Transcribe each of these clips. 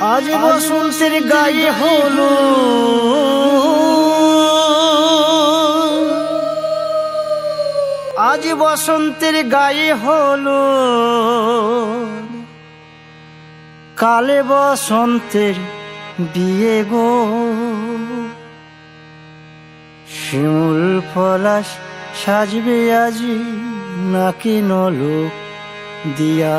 আজ বসন্তের গায়ে হলো আজ বসন্তের গায়ে হলো কালে বসন্তের বিয়ে গো। শিমুল পলাশ সাজবে আজি নাকি নলোক দিয়া।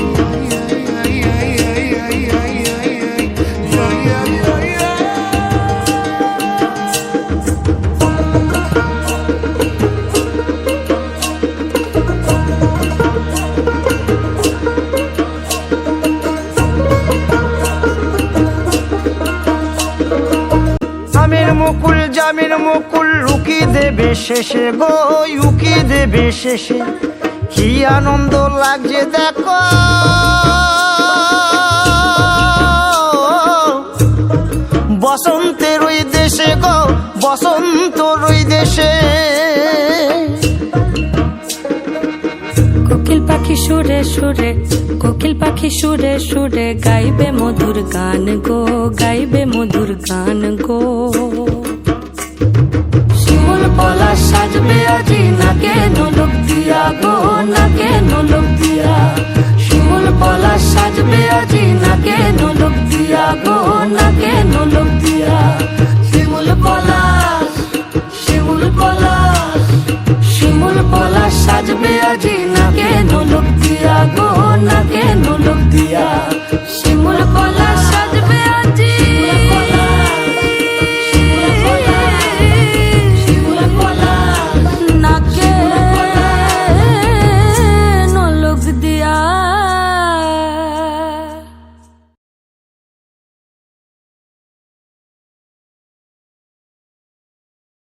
আমের জামিন, মুকুল লুকি দেবে শেষে গো, উকি দেবে শেষে। কি আনন্দ লাগছে দেখো। বসন্তের ওই দেশে গো, বসন্ত ওই দেশে। সুরে কোকিল পাখি সুরে সুরে গাইবে মধুর গান গো গাইবে মধুর গান গো। She